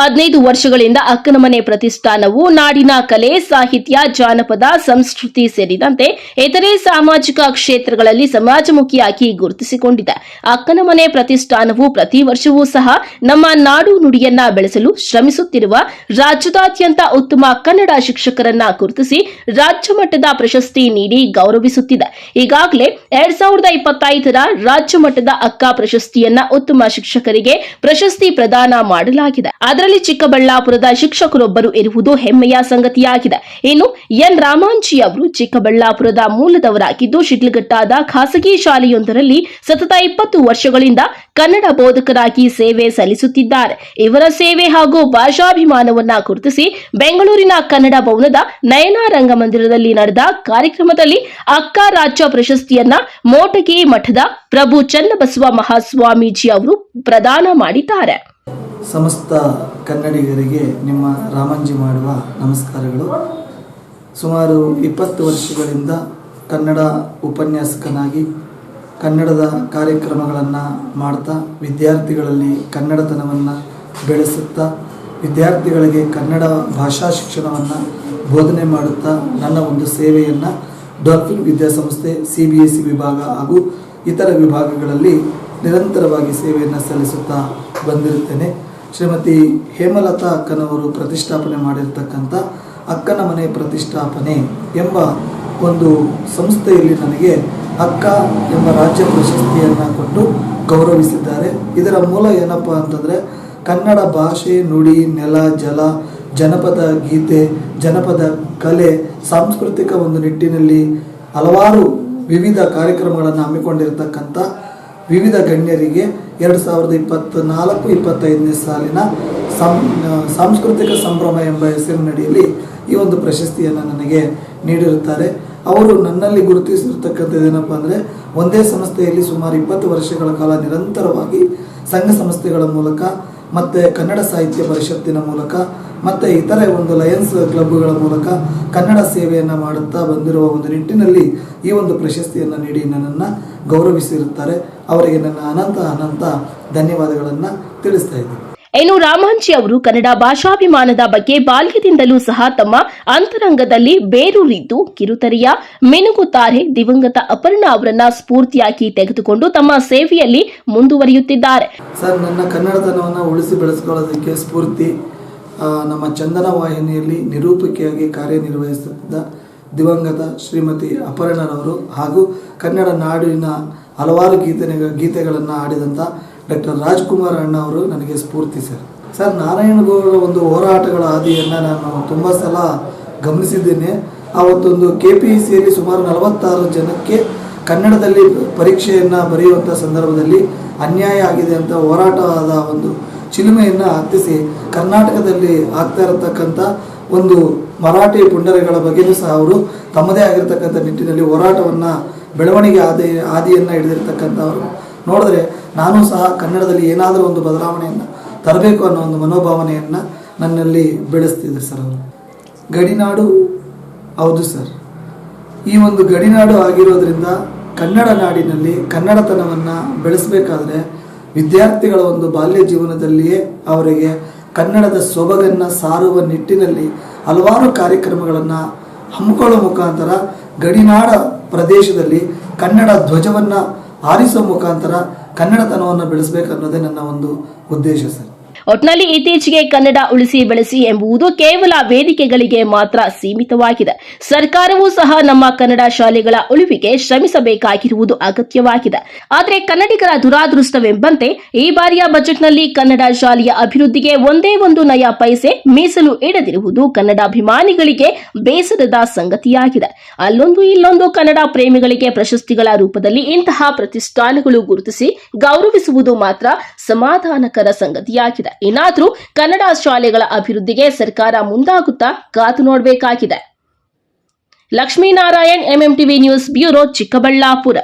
ಹದಿನೈದು ವರ್ಷಗಳಿಂದ ಅಕ್ಕನಮನೆ ಪ್ರತಿಷ್ಠಾನವು ನಾಡಿನ ಕಲೆ, ಸಾಹಿತ್ಯ, ಜಾನಪದ, ಸಂಸ್ಕೃತಿ ಸೇರಿದಂತೆ ಇತರೆ ಸಾಮಾಜಿಕ ಕ್ಷೇತ್ರಗಳಲ್ಲಿ ಸಮಾಜಮುಖಿಯಾಗಿ ಗುರುತಿಸಿಕೊಂಡಿದೆ. ಅಕ್ಕನಮನೆ ಪ್ರತಿಷ್ಠಾನವು ಪ್ರತಿ ವರ್ಷವೂ ಸಹ ನಮ್ಮ ನಾಡು ನುಡಿಯನ್ನ ಬೆಳೆಸಲು ಶ್ರಮಿಸುತ್ತಿರುವ ರಾಜ್ಯದಾದ್ಯಂತ ಉತ್ತಮ ಕನ್ನಡ ಶಿಕ್ಷಕರನ್ನ ಗುರುತಿಸಿ ರಾಜ್ಯ ಮಟ್ಟದ ಪ್ರಶಸ್ತಿ ನೀಡಿ ಗೌರವಿಸುತ್ತಿದೆ. ಈಗಾಗಲೇ ಎರಡ್ ಸಾವಿರದ ಇಪ್ಪತ್ತೈದರ ರಾಜ್ಯ ಮಟ್ಟದ ಅಕ್ಕ ಪ್ರಶಸ್ತಿಯನ್ನ ಉತ್ತಮ ಶಿಕ್ಷಕರಿಗೆ ಪ್ರಶಸ್ತಿ ಪ್ರದಾನ ಮಾಡಲಾಗಿದೆ. ಚಿಕ್ಕಬಳ್ಳಾಪುರದ ಶಿಕ್ಷಕರೊಬ್ಬರು ಇರುವುದು ಹೆಮ್ಮೆಯ ಸಂಗತಿಯಾಗಿದೆ. ಇನ್ನು ಎನ್ ರಾಮಾಂಚಿ ಅವರು ಚಿಕ್ಕಬಳ್ಳಾಪುರದ ಮೂಲದವರಾಗಿದ್ದು ಶಿಡ್ಲಘಟ್ಟಾದ ಖಾಸಗಿ ಶಾಲೆಯೊಂದರಲ್ಲಿ ಸತತ ಇಪ್ಪತ್ತು ವರ್ಷಗಳಿಂದ ಕನ್ನಡ ಬೋಧಕರಾಗಿ ಸೇವೆ ಸಲ್ಲಿಸುತ್ತಿದ್ದಾರೆ. ಇವರ ಸೇವೆ ಹಾಗೂ ಭಾಷಾಭಿಮಾನವನ್ನ ಗುರುತಿಸಿ ಬೆಂಗಳೂರಿನ ಕನ್ನಡ ಭವನದ ನಯನ ರಂಗಮಂದಿರದಲ್ಲಿ ನಡೆದ ಕಾರ್ಯಕ್ರಮದಲ್ಲಿ ಅಕ್ಕ ರಾಜ್ಯ ಪ್ರಶಸ್ತಿಯನ್ನ ಮೋಟಗಿ ಮಠದ ಪ್ರಭು ಚನ್ನಬಸವ ಮಹಾಸ್ವಾಮೀಜಿ ಅವರು ಪ್ರದಾನ ಮಾಡಿದ್ದಾರೆ. ಸಮಸ್ತ ಕನ್ನಡಿಗರಿಗೆ ನಿಮ್ಮ ರಾಮಂಜಿ ಮಾಡುವ ನಮಸ್ಕಾರಗಳು. ಸುಮಾರು ಇಪ್ಪತ್ತು ವರ್ಷಗಳಿಂದ ಕನ್ನಡ ಉಪನ್ಯಾಸಕನಾಗಿ ಕನ್ನಡದ ಕಾರ್ಯಕ್ರಮಗಳನ್ನು ಮಾಡ್ತಾ, ವಿದ್ಯಾರ್ಥಿಗಳಲ್ಲಿ ಕನ್ನಡತನವನ್ನು ಬೆಳೆಸುತ್ತಾ, ವಿದ್ಯಾರ್ಥಿಗಳಿಗೆ ಕನ್ನಡ ಭಾಷಾ ಶಿಕ್ಷಣವನ್ನು ಬೋಧನೆ ಮಾಡುತ್ತಾ, ನನ್ನ ಒಂದು ಸೇವೆಯನ್ನು ಡಾಕ್ಟರ್ ವಿದ್ಯಾಸಂಸ್ಥೆ, ಸಿ ಬಿ ಎಸ್ ಸಿ ವಿಭಾಗ ಹಾಗೂ ಇತರ ವಿಭಾಗಗಳಲ್ಲಿ ನಿರಂತರವಾಗಿ ಸೇವೆಯನ್ನು ಸಲ್ಲಿಸುತ್ತಾ ಬಂದಿರುತ್ತೇನೆ. ಶ್ರೀಮತಿ ಹೇಮಲತಾ ಅಕ್ಕನವರು ಪ್ರತಿಷ್ಠಾಪನೆ ಮಾಡಿರ್ತಕ್ಕಂಥ ಅಕ್ಕನ ಮನೆ ಪ್ರತಿಷ್ಠಾಪನೆ ಎಂಬ ಒಂದು ಸಂಸ್ಥೆಯಲ್ಲಿ ನನಗೆ ಅಕ್ಕ ಎಂಬ ರಾಜ್ಯ ಪ್ರಶಸ್ತಿಯನ್ನು ಕೊಟ್ಟು ಗೌರವಿಸಿದ್ದಾರೆ. ಇದರ ಮೂಲ ಏನಪ್ಪ ಅಂತಂದರೆ ಕನ್ನಡ ಭಾಷೆ ನುಡಿ, ನೆಲ, ಜಲ, ಜನಪದ ಗೀತೆ, ಜನಪದ ಕಲೆ, ಸಾಂಸ್ಕೃತಿಕ ಒಂದು ನಿಟ್ಟಿನಲ್ಲಿ ಹಲವಾರು ವಿವಿಧ ಕಾರ್ಯಕ್ರಮಗಳನ್ನು ಹಮ್ಮಿಕೊಂಡಿರತಕ್ಕಂಥ ವಿವಿಧ ಗಣ್ಯರಿಗೆ ಎರಡು ಸಾವಿರದ ಇಪ್ಪತ್ತ ನಾಲ್ಕು ಇಪ್ಪತ್ತೈದನೇ ಸಾಲಿನ ಸಂ ಸಾಂಸ್ಕೃತಿಕ ಸಂಭ್ರಮ ಎಂಬ ಹೆಸರಿನಡಿಯಲ್ಲಿ ಈ ಒಂದು ಪ್ರಶಸ್ತಿಯನ್ನು ನನಗೆ ನೀಡಿರುತ್ತಾರೆ. ಅವರು ನನ್ನಲ್ಲಿ ಗುರುತಿಸಿರ್ತಕ್ಕಂಥದ್ದು ಏನಪ್ಪ ಅಂದರೆ ಒಂದೇ ಸಂಸ್ಥೆಯಲ್ಲಿ ಸುಮಾರು ಇಪ್ಪತ್ತು ವರ್ಷಗಳ ಕಾಲ ನಿರಂತರವಾಗಿ ಸಂಘ ಸಂಸ್ಥೆಗಳ ಮೂಲಕ ಮತ್ತು ಕನ್ನಡ ಸಾಹಿತ್ಯ ಪರಿಷತ್ತಿನ ಮೂಲಕ ಮತ್ತು ಇತರೆ ಒಂದು ಲಯನ್ಸ್ ಕ್ಲಬ್ಗಳ ಮೂಲಕ ಕನ್ನಡ ಸೇವೆಯನ್ನು ಮಾಡುತ್ತಾ ಬಂದಿರುವ ಒಂದು ನಿಟ್ಟಿನಲ್ಲಿ ಈ ಒಂದು ಪ್ರಶಸ್ತಿಯನ್ನು ನೀಡಿ ನನ್ನನ್ನು ಗೌರವಿಸಿರುತ್ತಾರೆ. ಅವರಿಗೆ ನನ್ನ ಅನಂತ ಅನಂತ ಧನ್ಯವಾದಗಳನ್ನು ತಿಳಿಸ್ತಾ ಇದ್ದೀನಿ. ಇನ್ನು ರಾಮಾಂಜಿ ಅವರು ಕನ್ನಡ ಭಾಷಾಭಿಮಾನದ ಬಗ್ಗೆ ಬಾಲ್ಯದಿಂದಲೂ ಸಹ ತಮ್ಮ ಅಂತರಂಗದಲ್ಲಿ ಬೇರೂರಿದ್ದು ಕಿರುತೆರೆಯ ಮಿನುಗುತ್ತಾರೆ ದಿವಂಗತ ಅಪರ್ಣ ಅವರನ್ನ ಸ್ಫೂರ್ತಿಯಾಗಿ ತೆಗೆದುಕೊಂಡು ತಮ್ಮ ಸೇವೆಯಲ್ಲಿ ಮುಂದುವರಿಯುತ್ತಿದ್ದಾರೆ. ಸರ್ ನನ್ನ ಕನ್ನಡತನವನ್ನು ಉಳಿಸಿ ಬೆಳೆಸಿಕೊಳ್ಳೋದಕ್ಕೆ ಸ್ಫೂರ್ತಿ ನಮ್ಮ ಚಂದನ ವಾಹಿನಿಯಲ್ಲಿ ನಿರೂಪಕಿಯಾಗಿ ಕಾರ್ಯನಿರ್ವಹಿಸುತ್ತಿದ್ದ ದಿವಂಗತ ಶ್ರೀಮತಿ ಅಪರ್ಣರವರು ಹಾಗೂ ಕನ್ನಡ ನಾಡಿನ ಹಲವಾರು ಗೀತೆ ಗೀತೆಗಳನ್ನು ಆಡಿದಂಥ ಡಾಕ್ಟರ್ ರಾಜ್ಕುಮಾರ್ ಅಣ್ಣ ಅವರು ನನಗೆ ಸ್ಫೂರ್ತಿ ಸರ್. ಸರ್ ನಾರಾಯಣಗೌಡರ ಒಂದು ಹೋರಾಟಗಳ ಹಾದಿಯನ್ನು ನಾನು ತುಂಬ ಸಲ ಗಮನಿಸಿದ್ದೇನೆ. ಆವತ್ತೊಂದು ಕೆ ಪಿ ಸಿಯಲ್ಲಿ ಸುಮಾರು ನಲವತ್ತಾರು ಜನಕ್ಕೆ ಕನ್ನಡದಲ್ಲಿ ಪರೀಕ್ಷೆಯನ್ನು ಬರೆಯುವಂಥ ಸಂದರ್ಭದಲ್ಲಿ ಅನ್ಯಾಯ ಆಗಿದೆ ಅಂತ ಹೋರಾಟವಾದ ಒಂದು ಚಿಲುಮೆಯನ್ನು ಹತ್ತಿಸಿ ಕರ್ನಾಟಕದಲ್ಲಿ ಆಗ್ತಾ ಇರತಕ್ಕಂಥ ಒಂದು ಮರಾಠಿ ಪುಂಡರಗಳ ಬಗ್ಗೆಯೂ ಸಹ ಅವರು ತಮ್ಮದೇ ಆಗಿರತಕ್ಕಂಥ ನಿಟ್ಟಿನಲ್ಲಿ ಹೋರಾಟವನ್ನು, ಬೆಳವಣಿಗೆ ಆದಿ, ಆದಿಯನ್ನು ಹಿಡಿದಿರ್ತಕ್ಕಂಥವ್ರು ನೋಡಿದ್ರೆ ನಾನು ಸಹ ಕನ್ನಡದಲ್ಲಿ ಏನಾದರೂ ಒಂದು ಬದಲಾವಣೆಯನ್ನು ತರಬೇಕು ಅನ್ನೋ ಒಂದು ಮನೋಭಾವನೆಯನ್ನು ನನ್ನಲ್ಲಿ ಬೆಳೆಸ್ತಿದ್ರು ಸರ್ ಅವರು. ಗಡಿನಾಡು ಹೌದು ಸರ್. ಈ ಒಂದು ಗಡಿನಾಡು ಆಗಿರೋದ್ರಿಂದ ಕನ್ನಡ ನಾಡಿನಲ್ಲಿ ಕನ್ನಡತನವನ್ನು ಬೆಳೆಸಬೇಕಾದ್ರೆ ವಿದ್ಯಾರ್ಥಿಗಳ ಒಂದು ಬಾಲ್ಯ ಜೀವನದಲ್ಲಿಯೇ ಅವರಿಗೆ ಕನ್ನಡದ ಸೊಬಗನ್ನು ಸಾರುವ ನಿಟ್ಟಿನಲ್ಲಿ ಹಲವಾರು ಕಾರ್ಯಕ್ರಮಗಳನ್ನು ಹಮ್ಮಿಕೊಳ್ಳುವ ಮುಖಾಂತರ ಗಡಿನಾಡ ಪ್ರದೇಶದಲ್ಲಿ ಕನ್ನಡ ಧ್ವಜವನ್ನು ಆರಿಸುವ ಮುಖಾಂತರ ಕನ್ನಡತನವನ್ನು ಬೆಳೆಸಬೇಕನ್ನೋದೇ ನನ್ನ ಒಂದು ಉದ್ದೇಶ ಸರ್. ಒಟ್ನಲ್ಲಿ ಇತ್ತೀಚೆಗೆ ಕನ್ನಡ ಉಳಿಸಿ ಬೆಳೆಸಿ ಎಂಬುದು ಕೇವಲ ವೇದಿಕೆಗಳಿಗೆ ಮಾತ್ರ ಸೀಮಿತವಾಗಿದೆ. ಸರ್ಕಾರವೂ ಸಹ ನಮ್ಮ ಕನ್ನಡ ಶಾಲೆಗಳ ಉಳಿವಿಗೆ ಶ್ರಮಿಸಬೇಕಾಗಿರುವುದು ಅಗತ್ಯವಾಗಿದೆ. ಆದರೆ ಕನ್ನಡಿಗರ ದುರಾದೃಷ್ಟವೆಂಬಂತೆ ಈ ಬಾರಿಯ ಬಜೆಟ್ನಲ್ಲಿ ಕನ್ನಡ ಶಾಲೆಯ ಅಭಿವೃದ್ಧಿಗೆ ಒಂದೇ ಒಂದು ನಯ ಪೈಸೆ ಮೀಸಲು ಇಡದಿರುವುದು ಕನ್ನಡಾಭಿಮಾನಿಗಳಿಗೆ ಬೇಸರದ ಸಂಗತಿಯಾಗಿದೆ. ಅಲ್ಲೊಂದು ಇಲ್ಲೊಂದು ಕನ್ನಡ ಪ್ರೇಮಿಗಳಿಗೆ ಪ್ರಶಸ್ತಿಗಳ ರೂಪದಲ್ಲಿ ಇಂತಹ ಪ್ರತಿಷ್ಠಾನಗಳು ಗುರುತಿಸಿ ಗೌರವಿಸುವುದು ಮಾತ್ರ ಸಮಾಧಾನಕರ ಸಂಗತಿಯಾಗಿದೆ. ಇನ್ನಾದರೂ ಕನ್ನಡ ಶಾಲೆಗಳ ಅಭಿವೃದ್ಧಿಗೆ ಸರ್ಕಾರ ಮುಂದಾಗುತ್ತಾ ಕಾತು ನೋಡಬೇಕಾಗಿದೆ. Lakshminarayan MMTV news bureau Chikkaballapur.